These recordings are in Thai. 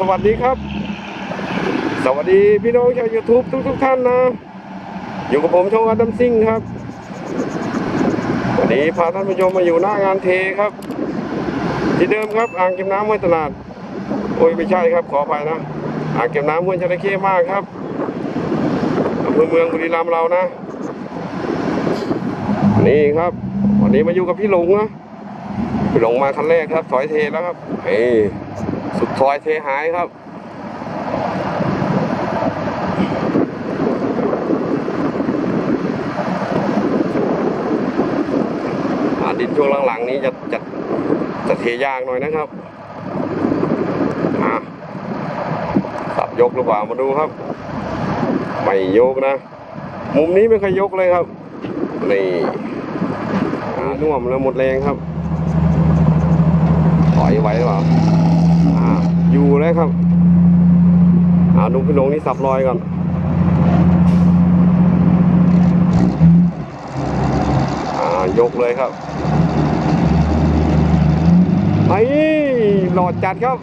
สวัสดีครับ สวัสดีพี่น้องชาว YouTube ทุกทุกๆท่านนะ อยู่กับผมชงอาดัมซิงครับ วันนี้พาท่านผู้ชมมาอยู่หน้างานเทครับ ที่เดิมครับอ่างเก็บน้ำห้วยตลาด โอ้ยไม่ใช่ครับขออภัยนะ อ่างเก็บน้ำห้วยจระเข้มากครับอำเภอเมืองบุรีรัมย์เรานะ นี่ครับ วันนี้มาอยู่กับพี่หลงนะพี่หลงมาคันแรกครับถอยเทแล้วครับเฮ้ สุดถอยเทหายครับดินช่วงหลังๆนี้จะจะจะเทยากหน่อยนะครับอ่าสับยกหรือเปล่ามาดูครับ ไม่ยกนะ มุมนี้ไม่เคยยกเลยครับ นี่น่วมแล้วหมดแรงครับ ถอยไว้หรือเปล่า ครับอ่าดูพี่หลงนี่สับรอยก่อนยกเลยครับไอ้หลอดจัดครับ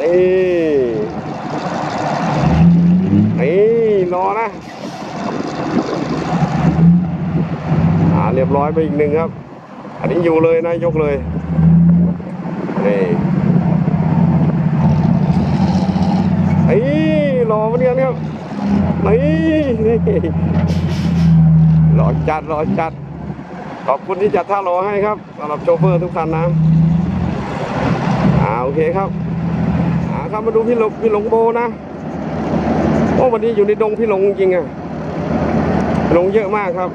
นี่นี่รอนะอ่าเรียบร้อยไปอีกหนึ่งครับ อันนี้อยู่เลยนะยกเลยนี่ ไอ้หล่อมาเนี่ยครับนี่นี่หล่อจัดหล่อจัด ขอบคุณที่จัดท่ารอให้ครับสำหรับโชเฟอร์ทุกคันนะอ่าโอเคครับอ่าครับมาดูพี่หลงพี่หลงโบนะโอ้วันนี้อยู่ในดงพี่หลงจริงอะหลงเยอะมากครับ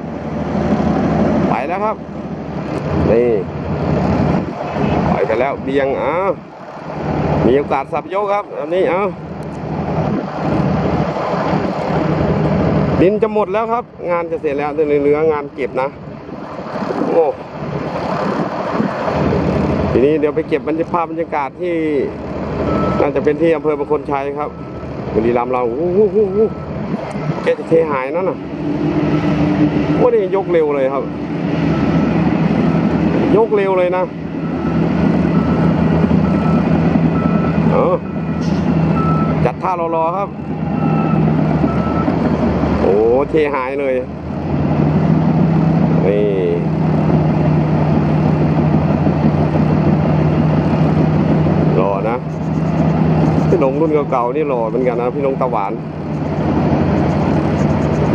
ไปแล้วครับ นี่ไปกันแล้วเบียงอ้าวมีโอกาสสับโยกครับอันนี้เอา ดินจะหมดแล้วครับ งานจะเสร็จแล้วแต่เหลืองานเก็บนะโอ้ทีนี้เดี๋ยวไปเก็บบรรยากาศบรรยากาศที่น่าจะเป็นที่อำเภอประคนชัยครับบุรีรัมย์เราโอ้โหโอ้โหแกจะเทหายนั่นน่ะโอ้นี่ยกเร็วเลยครับ ยกเร็วเลยนะเออจัดท่ารอๆครับ โอ้เทหายเลย นี่รอนะ พี่หลงรุ่นเก่าๆนี่รอเหมือนกันนะ พี่หลงตะหวาน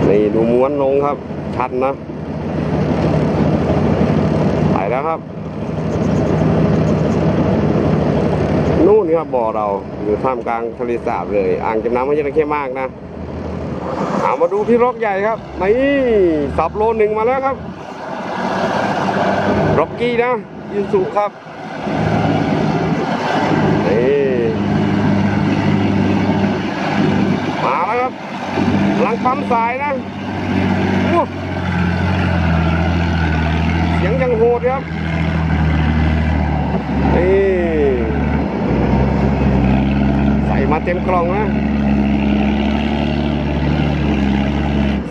นี่ดูม้วนลงครับ ชัดนะ ไปแล้วครับ นู่นครับบ่อเราอยู่ท่ามกลางทะเลสาบเลย อ่างเก็บน้ำไม่ใช่แค่มากนะ เอามาดูพี่ร็อกใหญ่ครับนี่สับโลหนึ่งมาแล้วครับร็อกกี้นะยูสุครับนี่มาแล้วครับหลังปั๊มสายนะเสียงยังโหดครับนี่ใส่มาเต็มกล่องนะ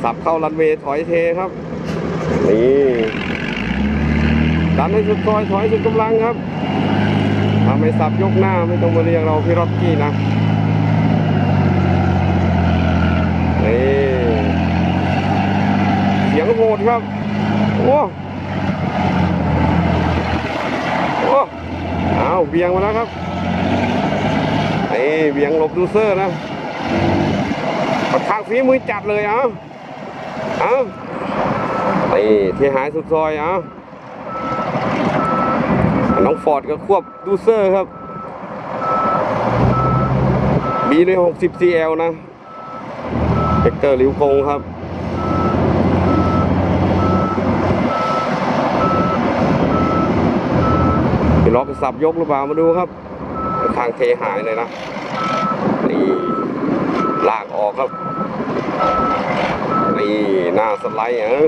สับเข้ารันเวย์ถอยเทครับ นี่ดันให้สุดซอยถอยสุดกำลังครับถ้าไม่สับยกหน้าไม่ต้องมาเรียกเราพี่ร็อกกี้นะนี่เสียงโหดครับ โอ้โอ้อ้าวเบียงมาแล้วครับนี่เบียงหลบดูเซอร์นะประทางฝีมือจัดเลยเอ้า เอ้านี่ที่หายสุดซอยเอ้าน้องฟอร์ดก็ควบดูเซอร์ครับบีใน60 CL นะเฮกเตอร์ลิวคงครับจะล็อกสับยกหรือเปล่ามาดูครับ ทางเทหายเลยนะ นี่ลากออกครับ นี่หน้าสไลด์เออ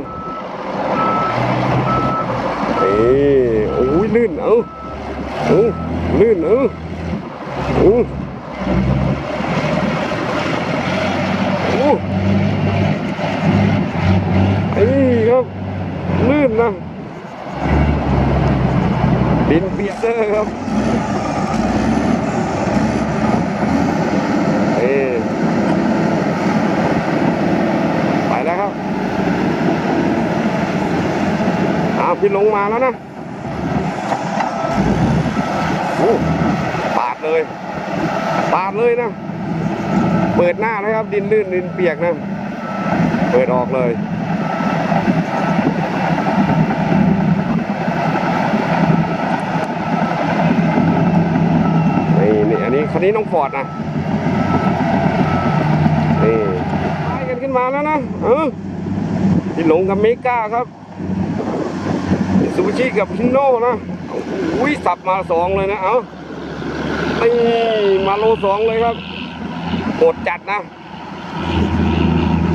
นี่โอ้ยลื่นเอ้าเอ้าลื่นเอ้าเอ้าโอ้ไอ้นี่ครับลื่นนะดินเปียกเซอร์ครับ พี่ห ลงมาแล้วนะโอ้ปาดเลย ปาดเลยนะ เปิดหน้านะครับ ดินลื่นดินเปียกนะ เปิดออกเลยนี่นี่อันนี้คันนี้น้องฟอร์ดนะนี่ไปกันขึ้นมาแล้วนะ เออพี่หลงกับเมกาครับ ซูชิกับพินโน่นะอุ้ยสับมาสองเลยนะเอานี่มาโลสองเลยครับโหดจัดนะ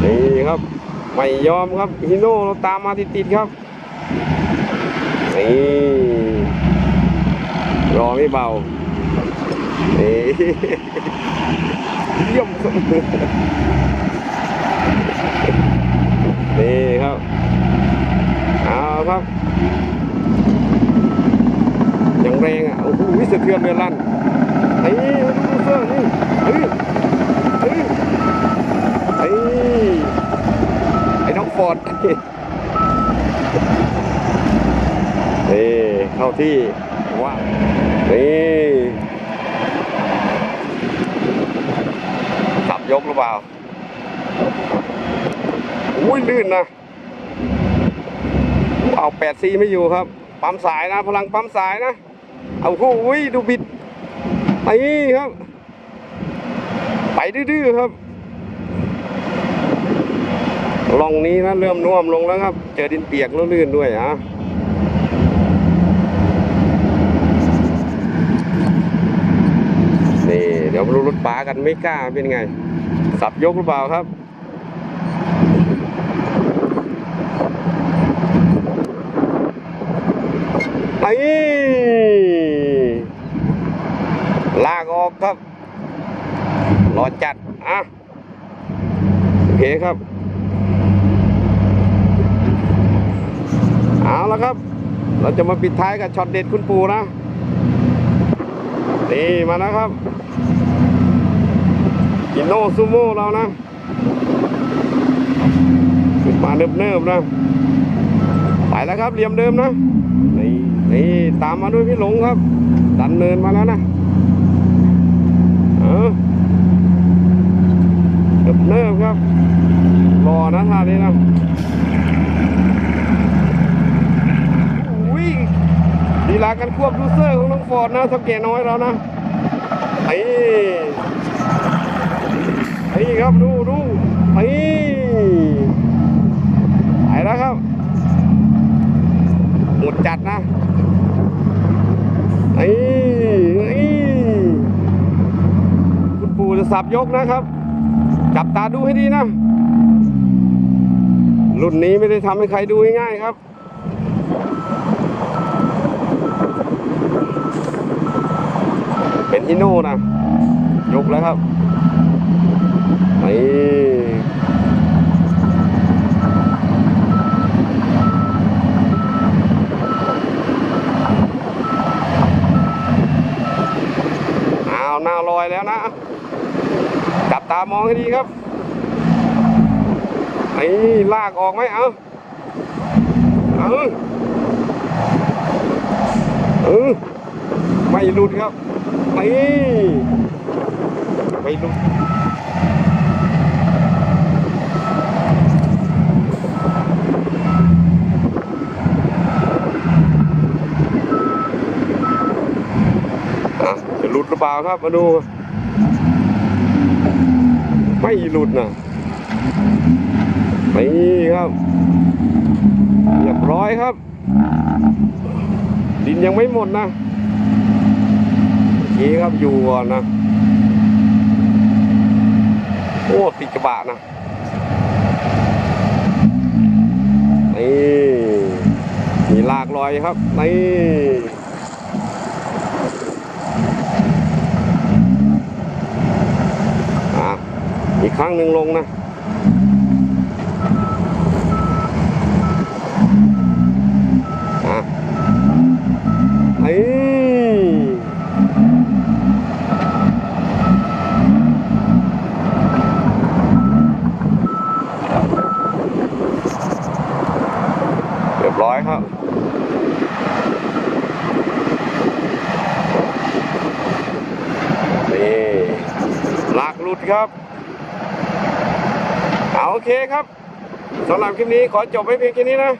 นี่ครับ ไม่ยอมครับฮิโน่เราตามมาติดๆครับ นี่รอไม่เบา นี่เยี่ยมนี่ครับ ครับ อย่างแรงอะ โอ้โหสะเทือนเรือลั่นนี่ดูเสื้อนี่เฮ้ยเฮ้ยเฮ้ยไอ้น้องฟอร์ดนี่เข้าที่ว้าวนี่ขับยกหรือเปล่าอุ้ยลื่นนะ เอาแปดซีไม่อยู่ครับ ปั๊มสายนะ พลังปั๊มสายนะ เอาคู่อุ้ยดูบิดไปครับ ไปดื้อๆครับลองนี้นะเริ่มน่วมลงแล้วครับ เจอดินเปียกแล้วลื่นด้วยอะนี่เดี๋ยวมาดูรถป๋ากันไม่กล้าเป็นไง สับยกหรือเปล่าครับ ไอ้ลากออกครับรอจัด อะ โอเคครับ เอาละครับ เราจะมาปิดท้ายกับช็อตเด็ดคุณปูนะ นี่มาแล้วครับกินโนซูโม่เรานะขึ้นมาเนิบๆนะ ไปแล้วครับเหลี่ยมเดิมนะ นี่ นี่ตามมาด้วยพี่หลงครับ ดันเนินมาแล้วนะเออเนิบเนิบครับ รอนะท่านี้นะอุ้ยดีลากันควบดูเซอร์ของน้องฟอร์ดนะสังเกตน้อยแล้วนะไอ้ไอ้ครับดูดูไอ้ไปแล้วครับ หมดจัดนะ ไอ้ไอ้คุณปู่จะสับยกนะครับ จับตาดูให้ดีนะ รุ่นนี้ไม่ได้ทำให้ใครดูง่ายๆครับเป็นฮิโน่นะ ยกแล้วครับนี่เอาหน้าลอย แล้วนะจับตามองให้ดีครับนี่ลากออกไหมเอาเอาเออไม่หลุดครับนี่ไม่หลุดอะจะหลุดหรือเปล่าครับมาดู ไม่หลุดนะนี่ครับ เรียบร้อยครับ ดินยังไม่หมดนะโอเคครับอยู่ก่อนนะ โอ้ติดกระบะนะนี่มีลากลอยครับนี่อะ อีกครั้งหนึ่งลงนะ อะไอ้เรียบร้อยครับ นี่หลากหลุดครับเอา โอเคครับสำหรับคลิปนี้ขอจบไว้เพียงแค่นี้นะ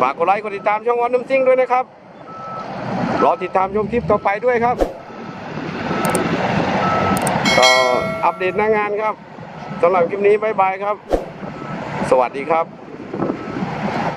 ฝากกดไลค์กดติดตามช่องวันน้ำซิ่งด้วยนะครับ รอติดตามชมคลิปต่อไปด้วยครับก็อัปเดตหน้างานครับสำหรับคลิปนี้บ๊ายบายครับ สวัสดีครับ